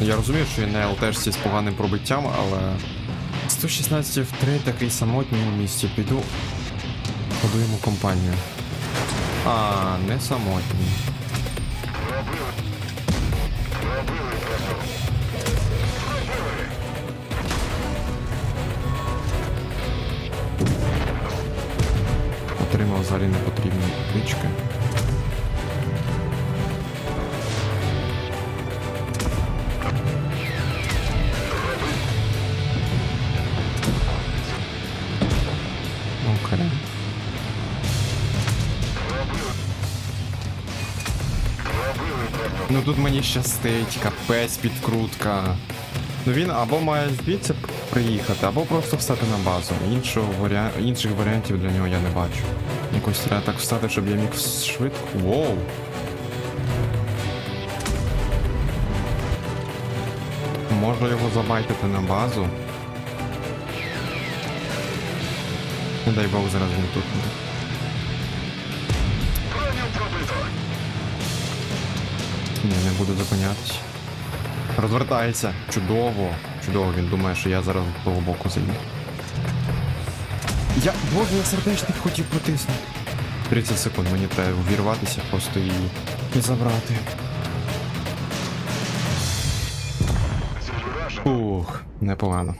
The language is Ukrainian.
Я розумію, що він на ЛТшці з поганим пробиттям, але 116 в 3 такий самотній у місті. Піду. Ходу йому компанію. А, не самотній. Отримав взагалі непотрібні тички. Окей. Ну тут мені щастить, капець підкрутка. Ну він або має звідси приїхати, або просто встати на базу. Іншого варіа... Інших варіантів для нього я не бачу. Якось треба так встати, щоб я міг швидко. Воу! Можна його забайтити на базу. Не дай Бог зараз він тут. Ні, не буду зупинятись. Розвертається. Чудово. Чудово, він думає, що я зараз з того боку зайду. Я. Боже, я сердечник хотів потиснути. 30 секунд, мені треба увірватися просто і. і забрати. Ух, непогано.